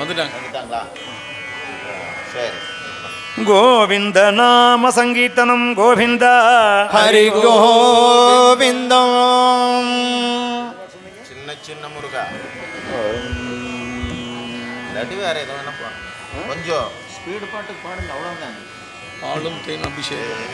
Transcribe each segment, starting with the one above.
வந்துட்டாங்க. வந்துட்டாங்களா? சரி. கோவிந்த நாம சங்கீர்த்தனம் கோவிந்தா. ஹரி கோவிந்தம் சின்ன சின்ன முருகா. இல்லாட்டி வேற ஏதோ என்ன கொஞ்சம் ஸ்பீடு பாட்டுக்கு பாடுங்க அவ்வளோதான் பாலும் தேன் அபிஷேகம்.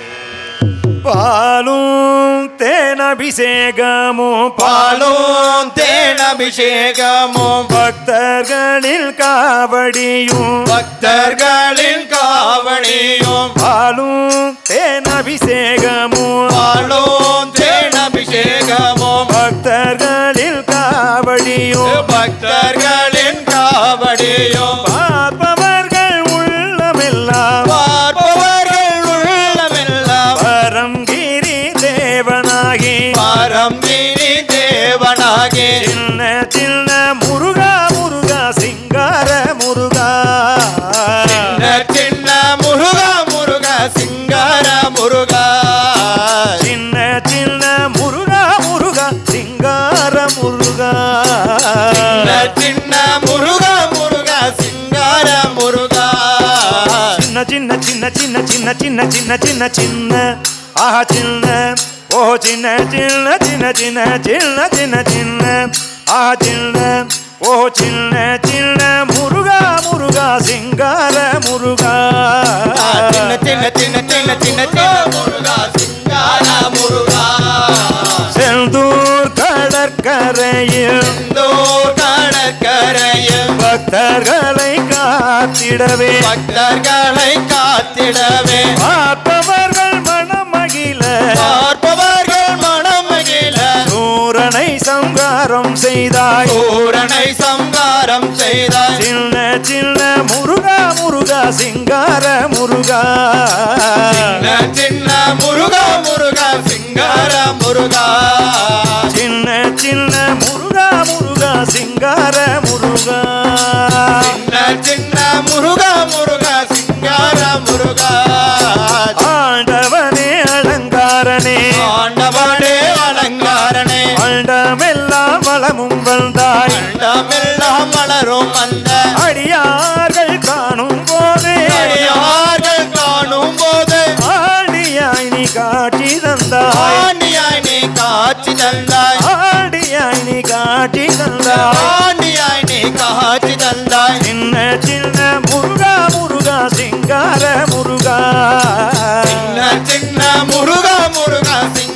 பாலும் தேனபிஷேகமும் பாலும் தேனபிஷேகமும் பக்தர்களில் காவடியும் பக்தர்களில் காவடியும். பாலும் தேனபிஷேகமும் பாலும் தேனபிஷேகமும் பக்தர்களில் காவடியும் பக்தர்களின் காவடியும். தேவனாகி பாரம் நீரி தேவனாகி. சின்ன சின்ன முருகா முருகா சிங்கார முருகா. சின்ன முருகா முருகா சிங்கார முருகா. சின்ன சின்ன முருகா முருகா சிங்கார முருகா. சின்ன முருகா முருகா சிங்கார முருகா. சின்ன சின்ன சின்ன சின்ன சின்ன சின்ன சின்ன சின்ன சின்ன. ஆஹா சின்ன. ஓ சின்ன சின்ன சின்ன சின்ன சின்ன சின்ன சின்ன ஆஹா சின்ன ஓ சின்ன சின்ன முருகா முருகா சிங்கார முருகா சின்ன சின்ன சின்ன சின்ன சின்ன சின்ன முருகா சிங்கார முருகா செந்தூர் கடற்கரையில் இந்தோ கடற்கரையில் பக்தர்களை காத்திடவே பக்தர்களை காத்திடவே பார்ப்பவர்கள் செய்தாய். சூரனை சங்காரம் செய்தாய். சின்ன சின்ன முருகா முருகா சிங்கார முருகா. சின்ன சின்ன முருகா முருகா சிங்கார முருகா. சின்ன சின்ன முருகா முருகா சிங்கார முருகா. சின்ன சின்ன முருகா முருகா சிங்கார முருகா. ஆண்டவனே அலங்காரனே. வந்தாய் அண்டமெல்லாம் மலரும் அந்த அடியார்கள் காணும் போதே. அடியார்கள் காணும் போது. ஆடியாய் நீ காட்சி தந்தாய். ஆண்டியாய் நீ காட்சி தந்தாய். ஆடியாய் நீ காட்சி தந்தாய். ஆண்டியாய் நீ காட்சி தந்தாய். சின்ன சின்ன முருகா முருகா சிங்கார முருகா. சின்ன சின்ன முருகா முருகா முருகா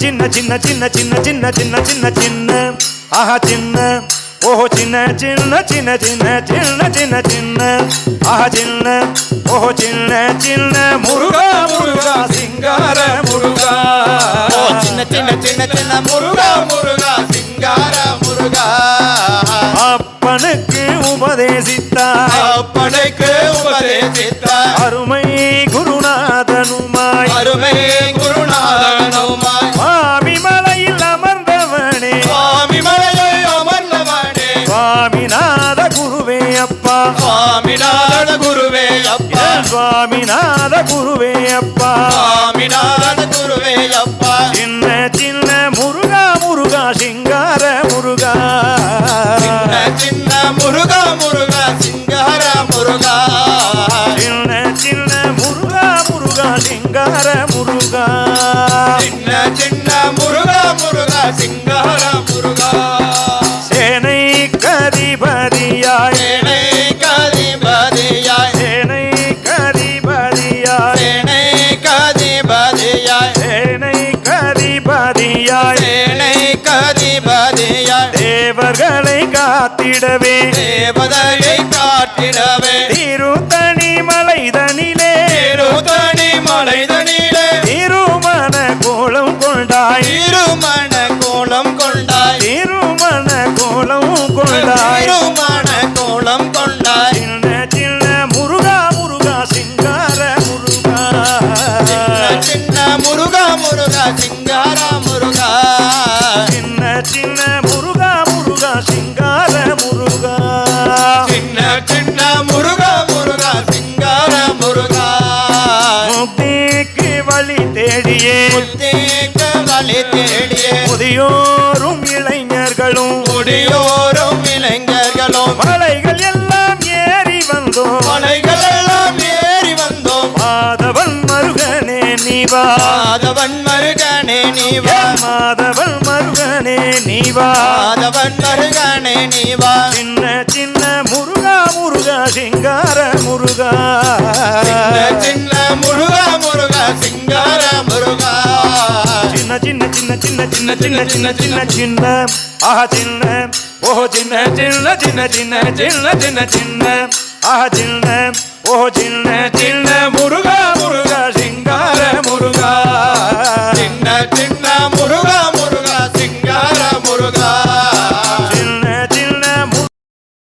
சின்ன சின்ன சின்ன சின்ன சின்ன சின்ன சின்ன சின்ன சின்ன ஆஹா சின்ன ஓஹோ சின்ன சின்ன சின்ன சின்ன சின்ன சின்ன சின்ன ஆஹா சின்ன ஓஹோ சின்ன சின்ன முருகா முருகா சிங்கார முருகா ஓ சின்ன சின்ன சின்ன சின்ன முருகா முருகா சுவாமிநாத குருவே அப்பா. சுவாமிநாத குருவே அப்பா. சின்ன சின்ன முருகா முருகா சிங்கார முருகா. சின்ன சின்ன முருகா முருகா சிங்கார முருகா. சின்ன சின்ன முருகா முருகா சிங்கார முருகா. சின்ன சின்ன முருகா முருகா சிங்கார காத்திடவே. தேவதையை காத்திடவே. திருத்தனி தேடியே. வழி தேடியே. முதியோரும் இளைஞர்களும் முடியோரும் இளைஞ மலைகள் எல்லாம் ஏறி வந்தோம். மலைகள் எல்லாம் ஏறி வந்தோம். மாதவன் மருகனே நீவா மாதவன் மருகனே நீவா மாதவன் மருகனே நீவா மாதவன் மருகனே நீவா சின்ன சின்ன சிங்கார முருகா சின்ன சின்ன முருகா முருகா சிங்கார முருகா சின்ன சின்ன சின்ன சின்ன சின்ன சின்ன சின்ன சின்ன சின்ன ஆஹா சின்ன ஓஹோ சின்ன சின்ன சின்ன சின்ன சின்ன சின்ன சின்ன ஆஹா சின்ன ஓஹோ சின்ன